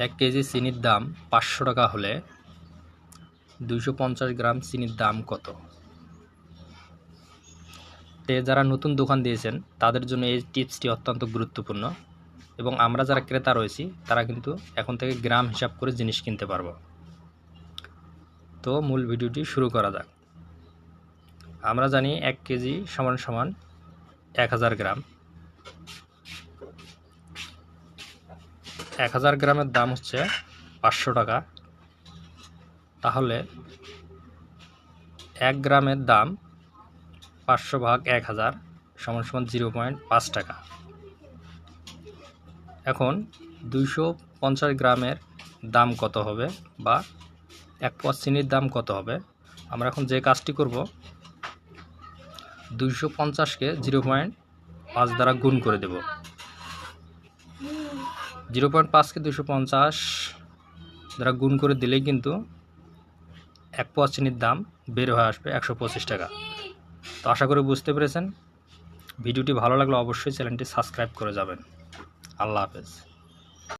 এক কেজি চিনির দাম পাঁচশো টাকা হলে দুইশো পঞ্চাশ গ্রাম চিনির দাম কত? তে যারা নতুন দোকান দিয়েছেন, তাদের জন্য এই টিপসটি অত্যন্ত গুরুত্বপূর্ণ এবং আমরা যারা ক্রেতা রয়েছি, তারা কিন্তু এখন থেকে গ্রাম হিসাব করে জিনিস কিনতে পারব। তো মূল ভিডিওটি শুরু করা যাক। আমরা জানি এক কেজি সমান সমান এক হাজার গ্রাম। এক হাজার গ্রামের দাম হচ্ছে পাঁচশো টাকা। তাহলে এক গ্রামের দাম পাঁচশো ভাগ এক হাজার সমান সমান জিরো পয়েন্ট পাঁচ টাকা। এখন দুইশো পঞ্চাশ গ্রামের দাম কত হবে বা এক পথ চিনির দাম কত হবে? আমরা এখন যে কাজটি করব, দুইশো পঞ্চাশকে জিরো পয়েন্ট পাঁচ দ্বারা গুণ করে দেব। জিরো পয়েন্ট পাঁচকে দুশো পঞ্চাশ দ্বারা গুণ করে দিলেই কিন্তু এক পোয়া চিনির দাম বের হয়ে আসবে একশো পঁচিশ টাকা। তো আশা করি বুঝতে পেরেছেন। ভিডিওটি ভালো লাগলে অবশ্যই চ্যানেলটি সাবস্ক্রাইব করে যাবেন। আল্লাহ হাফেজ।